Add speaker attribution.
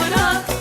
Speaker 1: bırak.